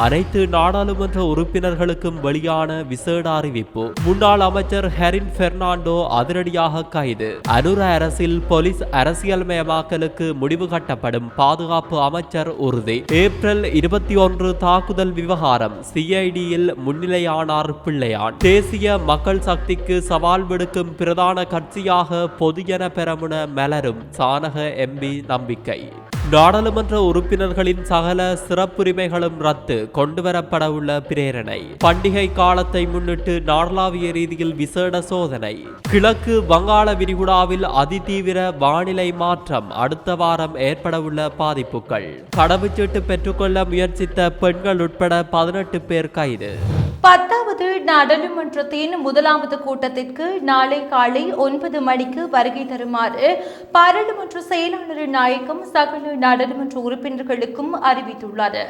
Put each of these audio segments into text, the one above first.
அனைத்து நாடாளுமன்ற உறுப்பினர்களுக்கும் வெளியான விசேட அறிவிப்பு. முன்னாள் அமைச்சர் ஹெரின் பெர்னாண்டோ அதிரடியாக கைது. அனுர அரசில் போலீஸ் அரசியல்மயமாக்கலுக்கு முடிவு கட்டப்படும் பாதுகாப்பு அமைச்சர் உறுதி. ஏப்ரல் இருபத்தி ஒன்று தாக்குதல் விவகாரம் சிஐடியில் முன்னிலையானார் பிள்ளையான். தேசிய மக்கள் சக்திக்கு சவால் விடுக்கும் பிரதான கட்சியாக பொதுஜன பெரமுன மலரும் சானக எம்பி நம்பிக்கை. நாடாளுமன்ற உறுப்பினர்களின் சகல சிறப்புரிமைகளும் ரத்து கொண்டுவரப்பட உள்ள பிரேரணை. பண்டிகை காலத்தை முன்னிட்டு நாடளாவிய ரீதியில் விசேட சோதனை. கிழக்கு வங்காள விரிகுடாவில் அதிதீவிர வானிலை மாற்றம் அடுத்த வாரம் ஏற்படவுள்ள பாதிப்புகள். கடவுச்சீட்டு பெற்றுக்கொள்ள முயற்சித்த பெண்கள் உட்பட பதினெட்டு பேர் கைது. பத்தாம் நாடாளுமன்றத்தின் முதலாவது கூட்டத்திற்கு நாளை காலை ஒன்பது மணிக்கு வருகை தருமாறு பாராளுமன்ற செயலாளர் நாயகம் சகல நாடாளுமன்ற உறுப்பினர்களுக்கும் அறிவித்துள்ளார்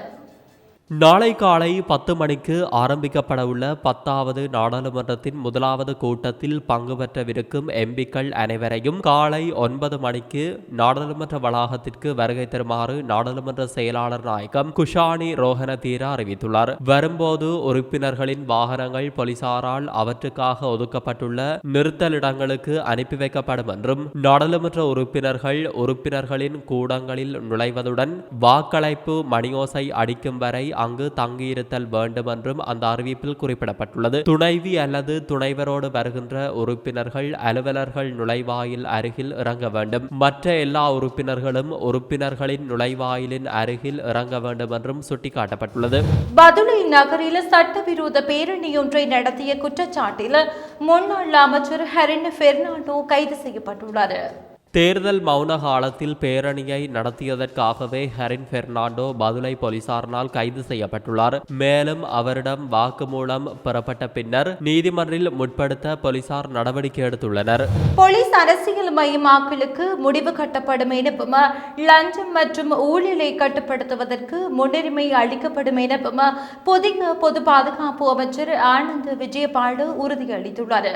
நாளை காலை பத்து மணிக்கு ஆரம்பிக்கப்படவுள்ள பத்தாவது நாடாளுமன்றத்தின் முதலாவது கூட்டத்தில் பங்கு பெற்றவிருக்கும் எம்பிக்கள் அனைவரையும் காலை ஒன்பது மணிக்கு நாடாளுமன்ற வளாகத்திற்கு வருகை தருமாறு நாடாளுமன்ற செயலாளர் நாயகம் குஷானி ரோஹன தீரா அறிவித்துள்ளார். வரும்போது உறுப்பினர்களின் வாகனங்கள் போலீசாரால் அவற்றுக்காக ஒதுக்கப்பட்டுள்ள நிறுத்தலிடங்களுக்கு அனுப்பி வைக்கப்படும் என்றும் நாடாளுமன்ற உறுப்பினர்கள் உறுப்பினர்களின் கூடங்களில் நுழைவதுடன் வாக்களிப்பு மணியோசை அடிக்கும் வரை அங்கு தங்கியிருத்தல் வேண்டும் என்றும் அந்த அறிவிப்பில் குறிப்பிடப்பட்டுள்ளது. துணைவி அல்லது துணைவரோடு வருகின்ற உறுப்பினர்கள் அலுவலர்கள் நுழைவாயில் அருகில் இறங்க வேண்டும். மற்ற எல்லா உறுப்பினர்களும் உறுப்பினர்களின் நுழைவாயிலின் அருகில் இறங்க வேண்டும் என்றும் சுட்டிக்காட்டப்பட்டுள்ளது. பதுளை நகரில் சட்டவிரோத பேரணியொன்றை நடத்திய குற்றச்சாட்டில் முன்னாள் அமைச்சர் ஹெரின் பெர்னாண்டோ கைது செய்யப்பட்டுள்ளார் தேர்தல் மௌன காலத்தில் பேரணியை நடத்தியதற்காகவே ஹெரின் பெர்னாண்டோ பதுளை போலீசாரினால் கைது செய்யப்பட்டுள்ளார். மேலும் அவரிடம் வாக்குமூலம் பெறப்பட்ட பின்னர் நீதிமன்றில் முற்படுத்த போலீசார் நடவடிக்கை எடுத்துள்ளனர். போலீஸ் அரசியல் மயமாக்கலுக்கு முடிவு கட்டப்படும் எனவும் லஞ்சம் மற்றும் ஊழலை கட்டுப்படுத்துவதற்கு முன்னுரிமை அளிக்கப்படும் எனவும் புதிய பொது பாதுகாப்பு அமைச்சர் ஆனந்த் விஜயபாடு உறுதியளித்துள்ளார்.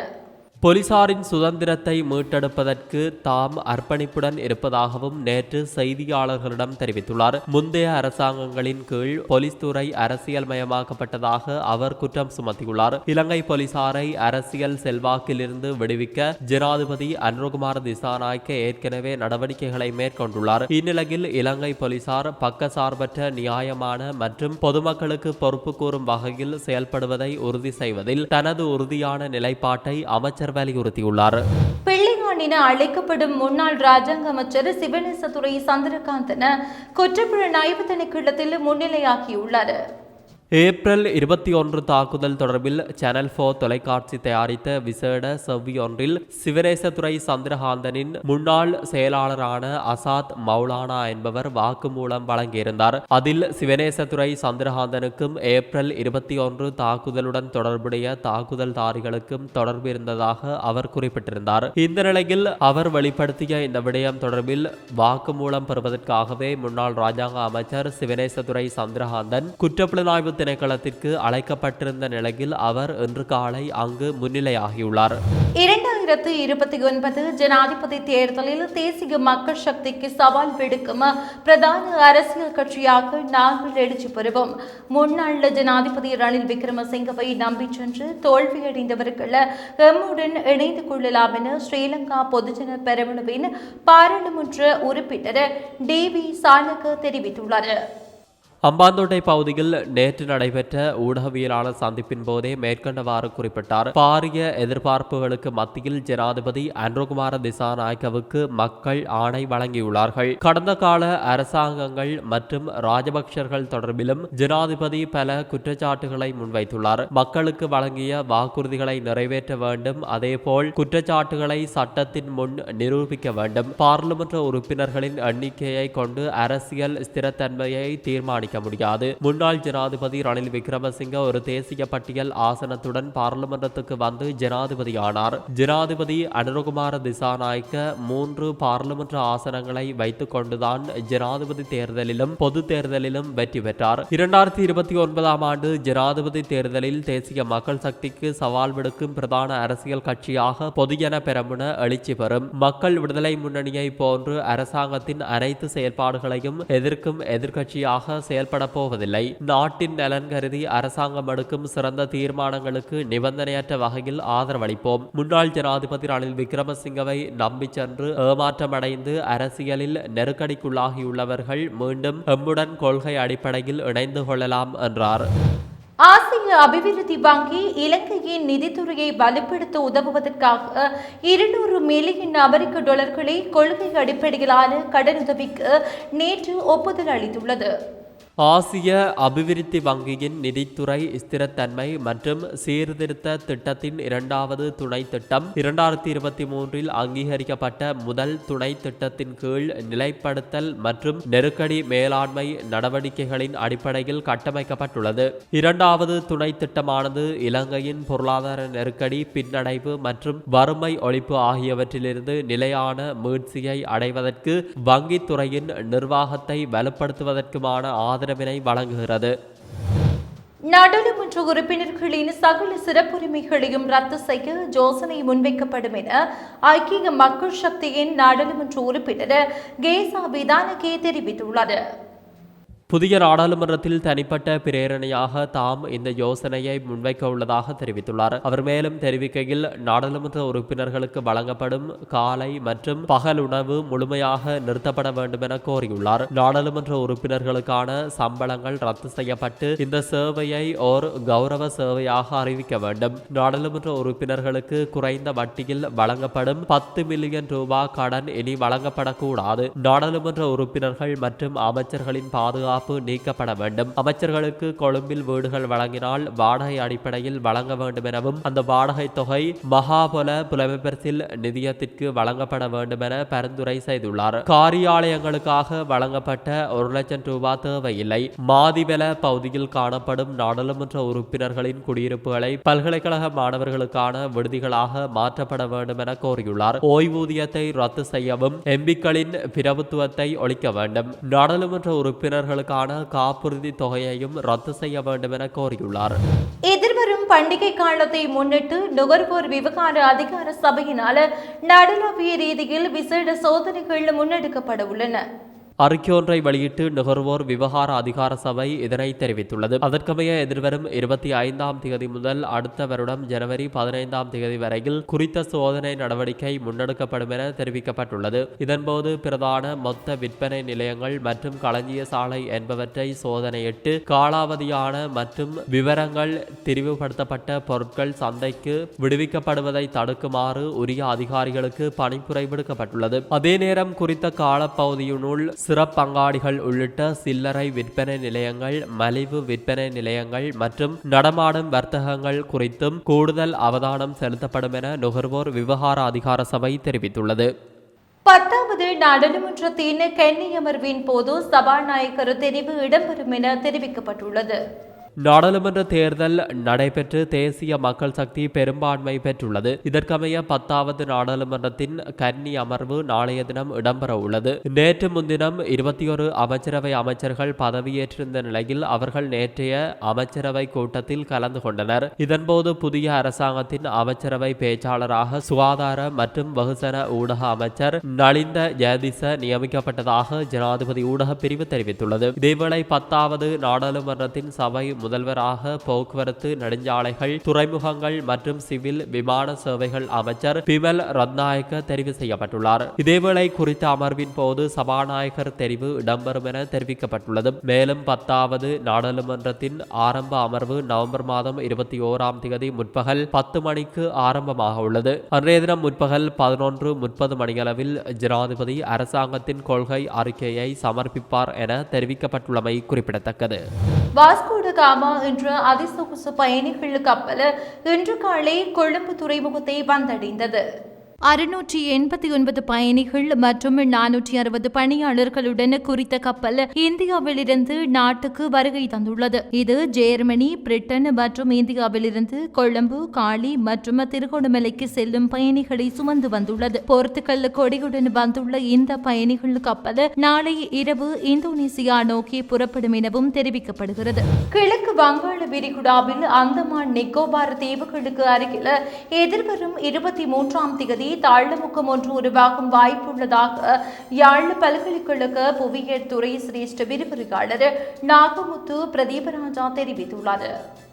போலீசாரின் சுதந்திரத்தை மீட்டெடுப்பதற்கு தாம் அர்ப்பணிப்புடன் இருப்பதாகவும் நேற்று செய்தியாளர்களிடம் தெரிவித்துள்ளார். முந்தைய அரசாங்கங்களின் கீழ் போலீஸ் துறை அரசியல்மயமாக்கப்பட்டதாக அவர் குற்றம் சுமத்தியுள்ளார். இலங்கை போலீசாரை அரசியல் செல்வாக்கிலிருந்து விடுவிக்க ஜனாதிபதி அன்ருகுமார் திசாநாயக்க ஏற்கனவே நடவடிக்கைகளை மேற்கொண்டுள்ளார். இந்நிலையில் இலங்கை போலீசார் பக்கசார்பற்ற நியாயமான மற்றும் பொதுமக்களுக்கு பொறுப்பு கூறும் வகையில் செயல்படுவதை உறுதி செய்வதில் தனது உறுதியான நிலைப்பாட்டை அமைச்சர் வலியுறுத்தியுள்ளார் பிள்ளையான் என அழைக்கப்படும் முன்னாள் ராஜாங்க அமைச்சர் சிவனேசதுரை சந்திரகாந்தன குற்றப்புலனாய்வு திணைக்களத்தில் முன்னிலையாகியுள்ளார். ஏப்ரல் இருபத்தி ஒன்று தாக்குதல் தொடர்பில் சேனல் போர் தொலைக்காட்சி தயாரித்த விசேட செவ்வி ஒன்றில் சிவரேசதுரை சந்திரகாந்தனின் முன்னாள் செயலாளரான அசாத் மௌலானா என்பவர் வாக்குமூலம் வழங்கியிருந்தார். அதில் சிவனேசதுரை சந்திரகாந்தனுக்கும் ஏப்ரல் இருபத்தி ஒன்று தாக்குதலுடன் தொடர்புடைய தாக்குதல்தாரிகளுக்கும் தொடர்பு இருந்ததாக அவர் குறிப்பிட்டிருந்தார். இந்த நிலையில் அவர் வெளிப்படுத்திய இந்த விடயம் தொடர்பில் வாக்குமூலம் பெறுவதற்காகவே முன்னாள் ராஜாங்க அமைச்சர் சிவனேசதுரை சந்திரகாந்தன் குற்றப்புலனாய்வு திணைக்களத்திற்கு அழைக்கப்பட்டிருந்த நிலையில் அவர் இன்று காலை அங்கு முன்னிலையாகியுள்ளார். இரண்டாயிரத்து இருபத்தி ஒன்பது ஜனாதிபதி தேர்தலில் தேசிய மக்கள் சக்திக்கு சவால் விடுக்கும் பிரதான அரசியல் கட்சியாக நாங்கள் எழுச்சி பெறுவோம். முன்னாள் ஜனாதிபதி ரணில் விக்ரமசிங்கவை நம்பி சென்று தோல்வியடைந்தவர்கள் எம்முடன் இணைந்து கொள்ளலாம் என ஸ்ரீலங்கா பொதுஜன பெரமுனவின் பாராளுமன்ற உறுப்பினர் டி வி சாலக தெரிவித்துள்ளார் அம்பாந்தோட்டை பகுதியில் நேற்று நடைபெற்ற ஊடகவியலாளர் சந்திப்பின் போதே மேற்கண்டவாறு குறிப்பிட்டார். பாரிய எதிர்பார்ப்புகளுக்கு மத்தியில் ஜனாதிபதி அன்ருகுமார திசாநாயக்கவுக்கு மக்கள் ஆணை வழங்கியுள்ளார்கள். கடந்த கால அரசாங்கங்கள் மற்றும் ராஜபக்சர்கள் தொடர்பிலும் ஜனாதிபதி பல குற்றச்சாட்டுகளை முன்வைத்துள்ளார். மக்களுக்கு வழங்கிய வாக்குறுதிகளை நிறைவேற்ற வேண்டும். அதேபோல் குற்றச்சாட்டுகளை சட்டத்தின் முன் நிரூபிக்க வேண்டும். பாராளுமன்ற உறுப்பினர்களின் எண்ணிக்கையை கொண்டு அரசியல் ஸ்திரத்தன்மையை தீர்மானிக்க தீர்மானிக்க முடியாது. முன்னாள் ஜனாதிபதி ரணில் விக்ரமசிங்க ஒரு தேசிய பட்டியல் ஆசனத்துடன் பாராளுமன்றத்துக்கு வந்து ஜனாதிபதியானார். ஜனாதிபதி அனுரகுமார திசாநாயக்க மூன்று பாராளுமன்ற ஆசனங்களை வைத்துக் கொண்டுதான் ஜனாதிபதி தேர்தலிலும் பொது தேர்தலிலும் வெற்றி பெற்றார். இரண்டாயிரத்தி இருபத்தி ஒன்பதாம் ஆண்டு ஜனாதிபதி தேர்தலில் தேசிய மக்கள் சக்திக்கு சவால் விடுக்கும் பிரதான அரசியல் கட்சியாக பொதுஜன பெரமுன எழுச்சி பெறும். மக்கள் விடுதலை முன்னணியை போன்று அரசாங்கத்தின் அனைத்து செயல்பாடுகளையும் எதிர்க்கும் எதிர்கட்சியாக செயல் செயல்பட போவதில்லை நாட்டின் நலன் கருதி அரசாங்கம் எடுக்கும் சிறந்த தீர்மானங்களுக்கு நிபந்தனையற்ற வகையில் ஆதரவளிப்போம். முன்னாள் ஜனாதிபதி ரணில் விக்ரமசிங்கவை நம்பி சென்று ஏமாற்றமடைந்து அரசியலில் நெருக்கடிக்குள்ளாகியுள்ளவர்கள் மீண்டும் எம்முடன் கொள்கை அடிப்படையில் இணைந்து கொள்ளலாம் என்றார். ஆசிய அபிவிருத்தி வங்கி இலங்கையின் நிதித்துறையை வலுப்படுத்த உதவுவதற்காக இருநூறு மில்லியன் அமெரிக்க டாலர்களை கொள்கை அடிப்படையிலான கடனுதவிக்கு நேற்று ஒப்புதல் அளித்துள்ளது. ஆசிய அபிவிருத்தி வங்கியின் நிதித்துறை ஸ்திரத்தன்மை மற்றும் சீர்திருத்த திட்டத்தின் இரண்டாவது துணை திட்டம் இரண்டாயிரத்தி இருபத்தி மூன்றில் அங்கீகரிக்கப்பட்ட முதல் துணை திட்டத்தின் கீழ் நிலைப்படுத்தல் மற்றும் நெருக்கடி மேலாண்மை நடவடிக்கைகளின் அடிப்படையில் கட்டமைக்கப்பட்டுள்ளது. இரண்டாவது துணை திட்டமானது இலங்கையின் பொருளாதார நெருக்கடி பின்னடைவு மற்றும் வறுமை ஒழிப்பு ஆகியவற்றிலிருந்து நிலையான மீட்சியை அடைவதற்கு வங்கித்துறையின் நிர்வாகத்தை வலுப்படுத்துவதற்குமான ஆதரவு ஆதரவினை வழங்குகிறது. நாடாளுமன்ற உறுப்பினர்களின் சகல சிறப்புரிமைகளையும் ரத்து செய்ய யோசனை முன்வைக்கப்படும் என ஐக்கிய மக்கள் சக்தியின் நாடாளுமன்ற உறுப்பினர் கேசா விதானகே தெரிவித்துள்ளது. புதிய நாடாளுமன்றத்தில் தனிப்பட்ட பிரேரணையாக தாம் இந்த யோசனையை முன்வைக்க உள்ளதாக தெரிவித்துள்ளார். அவர் மேலும் தெரிவிக்கையில் நாடாளுமன்ற உறுப்பினர்களுக்கு வழங்கப்படும் காலை மற்றும் பகல் உணவு முழுமையாக நிறுத்தப்பட வேண்டும் என கோரியுள்ளார். நாடாளுமன்ற உறுப்பினர்களுக்கான சம்பளங்கள் ரத்து செய்யப்பட்டு இந்த சேவையை ஓர் கௌரவ சேவையாக அறிவிக்க வேண்டும். நாடாளுமன்ற உறுப்பினர்களுக்கு குறைந்த வட்டியில் வழங்கப்படும் பத்து மில்லியன் ரூபாய் கடன் இனி வழங்கப்படக்கூடாது. நாடாளுமன்ற உறுப்பினர்கள் மற்றும் அமைச்சர்களின் பாதுகாப்பு நீக்கப்பட வேண்டும். அமைச்சர்களுக்கு கொழும்பில் வீடுகள் வழங்கினால் வாடகை அடிப்படையில் வழங்க வேண்டும் எனவும் அந்த வாடகை தொகை மகாபல புலமைப்பரிசில் நிதியத்திற்கு வழங்கப்பட வேண்டும் என பரிந்துரை செய்துள்ளார். காரியாலயங்களுக்காக வழங்கப்பட்ட ஒரு லட்சம் ரூபாய் தேவையில்லை. மாதிவெல பகுதியில் காணப்படும் நாடாளுமன்ற உறுப்பினர்களின் குடியிருப்புகளை பல்கலைக்கழக மாணவர்களுக்கான விடுதிகளாக மாற்றப்பட வேண்டும் என கோரியுள்ளார். ஓய்வூதியத்தை ரத்து செய்யவும் எம்பிக்களின் பிரபுத்துவத்தை ஒழிக்க வேண்டும். நாடாளுமன்ற உறுப்பினர்களுக்கு உறுப்பினர்களுக்கான காப்புறுதி தொகையையும் ரத்து செய்ய வேண்டும் என கோரியுள்ளார். எதிர்வரும் பண்டிகை காலத்தை முன்னிட்டு நுகர்வோர் விவகார அதிகார சபையினால் நாடளாவிய ரீதியில் விசேட சோதனைகள் முன்னெடுக்கப்பட உள்ளன. அறிக்கையொன்றை வெளியிட்டு நுகர்வோர் விவகார அதிகார சபை இதனை தெரிவித்துள்ளது. அதற்கமைய எதிர்வரும் இருபத்தி ஐந்தாம் தேதி முதல் அடுத்த வருடம் ஜனவரி பதினைந்தாம் தேதி வரையில் குறித்த சோதனை நடவடிக்கை முன்னெடுக்கப்படும் என தெரிவிக்கப்பட்டுள்ளது. இதன்போது பிரதான மொத்த விற்பனை நிலையங்கள் மற்றும் களஞ்சிய சாலை என்பவற்றை சோதனையிட்டு காலாவதியான மற்றும் விவரங்கள் தெரிவுபடுத்தப்பட்ட பொருட்கள் சந்தைக்கு விடுவிக்கப்படுவதை தடுக்குமாறு உரிய அதிகாரிகளுக்கு பணிப்புரை விடுக்கப்பட்டுள்ளது அதே நேரம் குறித்த காலப்பகுதியினுள் சிறப்பங்காடிகள் உள்ளிட்ட சில்லறை விற்பனை நிலையங்கள் மலிவு விற்பனை நிலையங்கள் மற்றும் நடமாடும் வர்த்தகங்கள் குறித்தும் கூடுதல் அவதானம் செலுத்தப்படும் என நுகர்வோர் விவகார அதிகார சபை தெரிவித்துள்ளது. பத்தாவது நாடாளுமன்றத்தின் கென்னி அமர்வின் போது சபாநாயகர் தெரிவு இடம்பெறும் என தெரிவிக்கப்பட்டுள்ளது. நாடாளுமன்ற தேர்தல் நடைபெற்று தேசிய மக்கள் சக்தி பெரும்பான்மை பெற்றுள்ளது. இதற்கமைய பத்தாவது நாடாளுமன்றத்தின் கன்னி அமர்வு நாளைய தினம் இடம்பெற உள்ளது. நேற்று முன்தினம் இருபத்தி ஒரு அமைச்சரவை அமைச்சர்கள் பதவியேற்றிருந்த நிலையில் அவர்கள் நேற்றைய அமைச்சரவை கூட்டத்தில் கலந்து கொண்டனர். இதன்போது புதிய அரசாங்கத்தின் அமைச்சரவை பேச்சாளராக சுகாதார மற்றும் வெகுசன ஊடக அமைச்சர் நலிந்த ஜெயதிச நியமிக்கப்பட்டதாக ஜனாதிபதி ஊடக பிரிவு தெரிவித்துள்ளது. இதேவேளை பத்தாவது நாடாளுமன்றத்தின் சபை முதல்வராக போக்குவரத்து நெடுஞ்சாலைகள் துறைமுகங்கள் மற்றும் சிவில் விமான சேவைகள் அமைச்சர் பிமல் ரத்நாயக்க தெரிவு செய்யப்பட்டுள்ளார். இதேவேளை குறித்த அமர்வின் போது சபாநாயகர் தெரிவு இடம்பெறும் என தெரிவிக்கப்பட்டுள்ளது. மேலும் பத்தாவது நாடாளுமன்றத்தின் ஆரம்ப அமர்வு நவம்பர் மாதம் இருபத்தி ஓராம் தேதி முற்பகல் பத்து மணிக்கு ஆரம்பமாக உள்ளது. அன்றைய தினம் முற்பகல் பதினொன்று முப்பது மணியளவில் ஜனாதிபதி அரசாங்கத்தின் கொள்கை அறிக்கையை சமர்ப்பிப்பார் என தெரிவிக்கப்பட்டுள்ளமை குறிப்பிடத்தக்கது. வாஸ்கோ காமா என்ற அதிசொகுசு பயணிகள் கப்பல் இன்று காலை கொழும்பு துறைமுகத்தை வந்தடைந்தது. அறுநூற்றி எண்பத்தி ஒன்பது பயணிகள் மற்றும் நானூற்றி அறுபது பணியாளர்களுடன் குறித்த கப்பல் இந்தியாவிலிருந்து நாட்டுக்கு வருகை தந்துள்ளது. இது ஜெர்மனி பிரிட்டன் மற்றும் இந்தியாவிலிருந்து கொழும்பு காலி மற்றும் திருகோணமலைக்கு செல்லும் பயணிகளை சுமந்து வந்துள்ளது. போர்த்துக்கல் கொடியுடன் வந்துள்ள இந்த பயணிகள் கப்பல் நாளை இரவு இந்தோனேசியா நோக்கி புறப்படும் எனவும் தெரிவிக்கப்படுகிறது. கிழக்கு வங்காள விரிகுடாவில் அந்தமான் நிக்கோபார் தீவுகளுக்கு அருகில் எதிர்வரும் இருபத்தி மூன்றாம் தேதி தாழ்முகம் ஒன்று உருவாகும் வாய்ப்புள்ளதாக யாழ் பல்கலைக்கழக புவியியல் துறை சிரேஷ்ட விரிவுரையாளர் நாகமுத்து பிரதீபராஜா தெரிவித்துள்ளார்.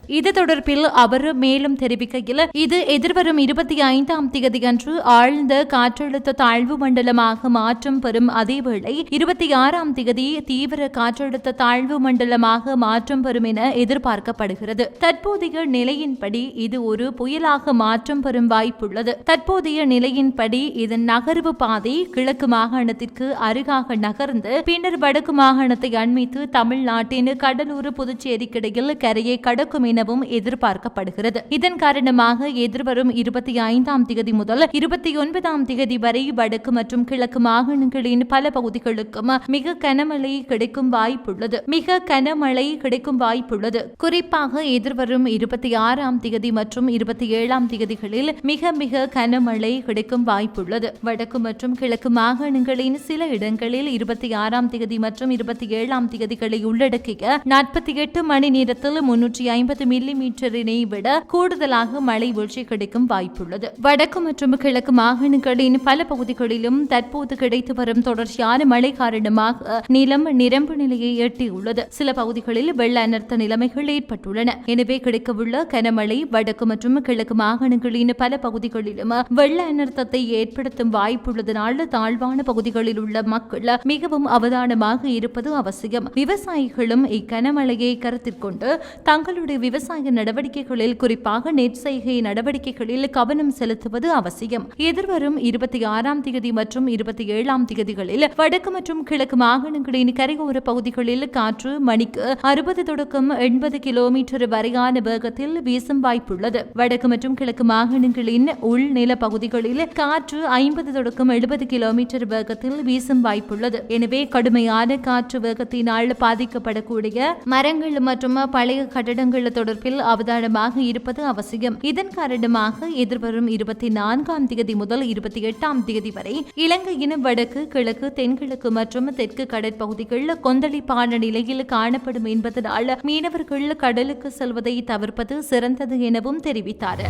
இது தொடர்பில் அவர் மேலும் தெரிவிக்கையில் இது எதிர்வரும் இருபத்தி ஐந்தாம் தேதியன்று ஆழ்ந்த காற்றழுத்த தாழ்வு மண்டலமாக மாற்றம் பெறும் அதேவேளை இருபத்தி ஆறாம் தேதி தீவிர காற்றழுத்த தாழ்வு மண்டலமாக மாற்றம் பெறும் என எதிர்பார்க்கப்படுகிறது. தற்போதைய நிலையின்படி இது ஒரு புயலாக மாற்றம் பெறும் வாய்ப்புள்ளது. தற்போதைய நிலையின்படி இதன் நகர்வு பாதை கிழக்கு மாகாணத்திற்கு அருகாக நகர்ந்து பின்னர் வடக்கு மாகாணத்தை அண்மித்து தமிழ்நாட்டின் கடலூர் புதுச்சேரிக்கிடையில் கரையை கடக்கும் என எனவும் எதிர்பார்க்கப்படுகிறது. இதன் காரணமாக எதிர்வரும் இருபத்தி ஐந்தாம் தேதி முதல் இருபத்தி ஒன்பதாம் தேதி வரை வடக்கு மற்றும் கிழக்கு மாகாணங்களின் பல பகுதிகளுக்கும் மிக கனமழை கிடைக்கும் வாய்ப்புள்ளது. மிக கனமழை கிடைக்கும் வாய்ப்புள்ளது. குறிப்பாக எதிர்வரும் இருபத்தி ஆறாம் தேதி மற்றும் இருபத்தி ஏழாம் தேதிகளில் மிக மிக கனமழை கிடைக்கும் வாய்ப்புள்ளது. வடக்கு மற்றும் கிழக்கு மாகாணங்களின் சில இடங்களில் இருபத்தி ஆறாம் தேதி மற்றும் இருபத்தி ஏழாம் தேதிகளை உள்ளடக்கிய நாற்பத்தி எட்டு மணி நேரத்தில் முன்னூற்றி ஐம்பது மில்லி மீட்டரினை விட கூடுதலாக மழை வீழ்ச்சி கிடைக்கும் வாய்ப்புள்ளது. வடக்கு மற்றும் கிழக்கு மாகாணங்களின் பல பகுதிகளிலும் தற்போது கிடைத்து வரும் தொடர்ச்சியான மழை காரணமாக நிலம் நிரம்பு நிலையை எட்டியுள்ளது. சில பகுதிகளில் வெள்ள அனர்த்த நிலைமைகள் ஏற்பட்டுள்ளன. எனவே கிடைக்கவுள்ள கனமழை வடக்கு மற்றும் கிழக்கு மாகாணங்களின் பல பகுதிகளிலும் வெள்ள அனர்த்தத்தை ஏற்படுத்தும் வாய்ப்புள்ளதனால் தாழ்வான பகுதிகளில் உள்ள மக்கள் மிகவும் அவதானமாக இருப்பது அவசியம். விவசாயிகளும் இக்கனமழையை கருத்தில் கொண்டு தங்களுடைய விவசாய நடவடிக்கைகளில் குறிப்பாக நெற்செய்கை நடவடிக்கைகளில் கவனம் செலுத்துவது அவசியம். எதிர்வரும் இருபத்தி ஆறாம் தேதி மற்றும் இருபத்தி ஏழாம் தேதிகளில் வடக்கு மற்றும் கிழக்கு மாகாணங்களின் கரையோர பகுதிகளில் காற்று மணிக்கு அறுபது தொடக்கம் எண்பது கிலோமீட்டர் வரையான வேகத்தில் வீசும் வாய்ப்புள்ளது. வடக்கு மற்றும் கிழக்கு மாகாணங்களின் உள்நில பகுதிகளில் காற்று ஐம்பது தொடக்கம் எழுபது கிலோமீட்டர் வேகத்தில் வீசும் வாய்ப்புள்ளது. எனவே கடுமையான காற்று வேகத்தினால் பாதிக்கப்படக்கூடிய மரங்கள் மற்றும் பழைய கட்டடங்கள் தொடர்பில் அவதானமாக இருப்பது அவசியம். இதன் காரணமாக எதிர்வரும் இருபத்தி நான்காம் தேதி முதல் இருபத்தி எட்டாம் தேதி வரை இலங்கையின் வடக்கு கிழக்கு தென்கிழக்கு மற்றும் தெற்கு கடற்பகுதிகளில் கொந்தளிப்பான நிலையில் காணப்படும் என்பதனால் மீனவர்கள் கடலுக்கு செல்வதை தவிர்ப்பது சிறந்தது எனவும் தெரிவித்தார்.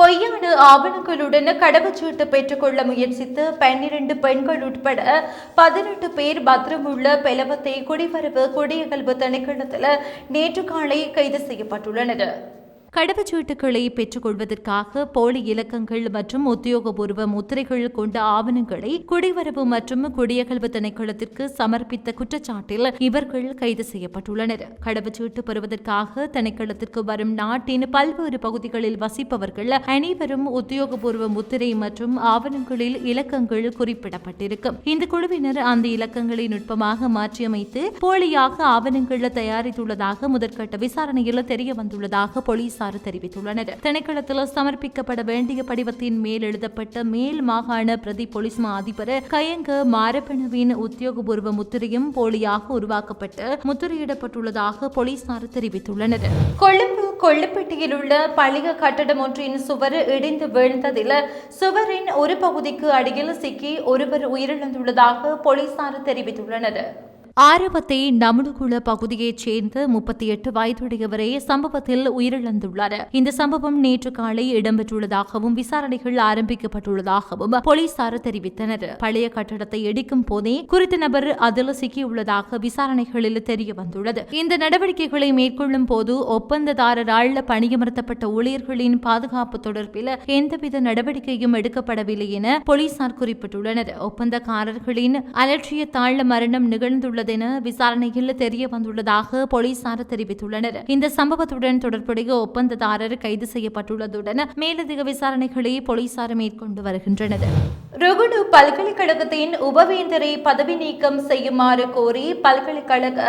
பொய்யான ஆவணங்களுடன் கடவுச்சீட்டு பெற்றுக்கொள்ள முயற்சித்து பன்னிரண்டு பெண்கள் உட்பட பதினெட்டு பேர் பத்திரமுள்ள பெலவத்தை குடிவரவு குடியகல்வு திணைக்களத்தில் நேற்று காலை கைது செய்யப்பட்டுள்ளனர். உடனிட கடவுச்சீட்டுகளை பெற்றுக்கொள்வதற்காக போலி இலக்கங்கள் மற்றும் உத்தியோகபூர்வ முத்திரைகள் கொண்ட ஆவணங்களை குடிவரவு மற்றும் குடியகல்வு திணைக்களத்திற்கு சமர்ப்பித்த குற்றச்சாட்டில் இவர்கள் கைது செய்யப்பட்டுள்ளனர். கடவுச்சீட்டு பெறுவதற்காக திணைக்களத்திற்கு வரும் நாட்டின் பல்வேறு பகுதிகளில் வசிப்பவர்கள் அனைவரும் உத்தியோகபூர்வ முத்திரை மற்றும் ஆவணங்களில் இலக்கங்கள் குறிப்பிடப்பட்டிருக்கும். இந்த குழுவினர் அந்த இலக்கங்களை நுட்பமாக மாற்றியமைத்து போலியாக ஆவணங்கள் தயாரித்துள்ளதாக முதற்கட்ட விசாரணையில் தெரிய வந்துள்ளதாக போலீசார் தெரிவித்துள்ளனர். திணைக்களத்தில் சமர்ப்பிக்கப்பட வேண்டிய படிவத்தின் மேல் எழுதப்பட்ட மேல் மாகாண பிரதி போலீஸ் மா அதிபர் கயங்க மாரப்பணவின் உத்தியோகபூர்வ முத்திரையும் போலியாக உருவாக்கப்பட்டு முத்திரையிடப்பட்டுள்ளதாக போலீசார் தெரிவித்துள்ளனர். கொழும்பு கொள்ளுப்பட்டியில் உள்ள பழைய கட்டடம் ஒன்றின் சுவர் இடிந்து வீழ்ந்ததில் சுவரின் ஒரு பகுதிக்கு அடியில் சிக்கி ஒருவர் உயிரிழந்துள்ளதாக போலீசார் தெரிவித்துள்ளனர். ஆரவத்தை நமுடுகுள பகுதியைச் சேர்ந்த முப்பத்தி எட்டு வயதுடையவரே சம்பவத்தில் உயிரிழந்துள்ளார். இந்த சம்பவம் நேற்று காலை இடம்பெற்றுள்ளதாகவும் விசாரணைகள் ஆரம்பிக்கப்பட்டுள்ளதாகவும் போலீசார் தெரிவித்தனர். பழைய கட்டடத்தை இடிக்கும் போதே குறித்த நபர் அதில் சிக்கியுள்ளதாக விசாரணைகளில் தெரிய வந்துள்ளது இந்த நடவடிக்கைகளை மேற்கொள்ளும் போது ஒப்பந்ததாரரால் பணியமர்த்தப்பட்ட ஊழியர்களின் பாதுகாப்பு தொடர்பில் எந்தவித நடவடிக்கையும் எடுக்கப்படவில்லை என போலீசார் குறிப்பிட்டுள்ளனர். ஒப்பந்தக்காரர்களின் அலட்சியத்தாழ் மரணம் நிகழ்ந்துள்ளது நிகழ்ந்துள்ளதென விசாரணையில் தெரிய வந்துள்ளதாக போலீசார் தெரிவித்துள்ளனர். இந்த சம்பவத்துடன் தொடர்புடைய ஒப்பந்ததாரர் கைது செய்யப்பட்டுள்ளதுடன் மேலதிக விசாரணைகளை போலீசார் மேற்கொண்டு வருகின்றனர். ருகுடு பல்கலைக்கழகத்தின் உபவேந்தரை பதவி நீக்கம் செய்யுமாறு கோரி பல்கலைக்கழக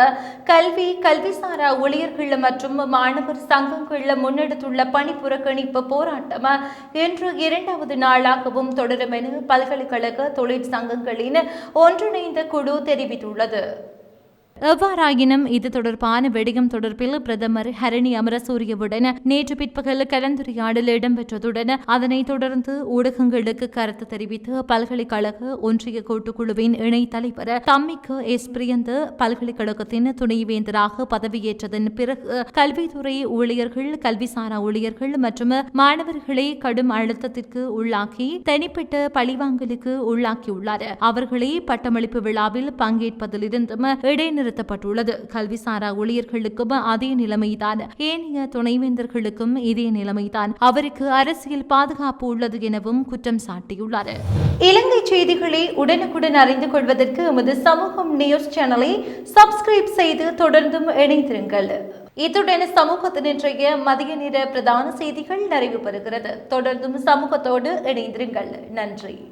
கல்வி கல்விசாரா ஊழியர்கள் மற்றும் மாணவர் சங்கங்கள் முன்னெடுத்துள்ள பணி புறக்கணிப்பு போராட்டம் இன்று இரண்டாவது நாளாகவும் தொடரும் என பல்கலைக்கழக தொழிற்சங்கங்களின் ஒன்றிணைந்த குழு தெரிவித்துள்ளது. எவ்வாறாயினும் இது தொடர்பான வெடிகம் தொடர்பில் பிரதமர் ஹரணி அமரசூரியவுடன் நேற்று பிற்பகல் கலந்துரையாடல் இடம்பெற்றதுடன் அதனைத் தொடர்ந்து ஊடகங்களுக்கு கருத்து தெரிவித்து பல்கலைக்கழக ஒன்றிய கூட்டுக்குழுவின் இணை தலைவர் தம்மிக்கு எஸ். பிரியந்த் பல்கலைக்கழகத்தின் துணைவேந்தராக பதவியேற்றதன் பிறகு கல்வித்துறை ஊழியர்கள் கல்விசாரா ஊழியர்கள் மற்றும் மாணவர்களை கடும் அழுத்தத்திற்கு உள்ளாக்கி தனிப்பட்ட பழிவாங்கலுக்கு உள்ளாக்கியுள்ளார். அவர்களை பட்டமளிப்பு விழாவில் பங்கேற்பதிலிருந்தும் இடைநிறுத்தப்பட்டுள்ளது கல்விசாரா ஊழியர்களுக்கும் அதே நிலைமைதான். ஏனைய துணைவேந்தர்களுக்கும் இதே நிலைமைதான். அவருக்கு அரசியல் பாதுகாப்பு உள்ளது எனவும் குற்றம் சாட்டியுள்ளார். இலங்கை செய்திகளை உடனுக்குடன் அறிந்து கொள்வதற்கு எமது சமூகம் நியூஸ் சேனலை சப்ஸ்கிரைப் செய்து தொடர்ந்தும் இணைந்திருங்கள். இத்துடன் சமூகத்தின் இன்றைய மதிய நேர பிரதான செய்திகள் நிறைவு பெறுகிறது தொடர்ந்தும் சமூகத்தோடு இணைந்திருங்கள். நன்றி.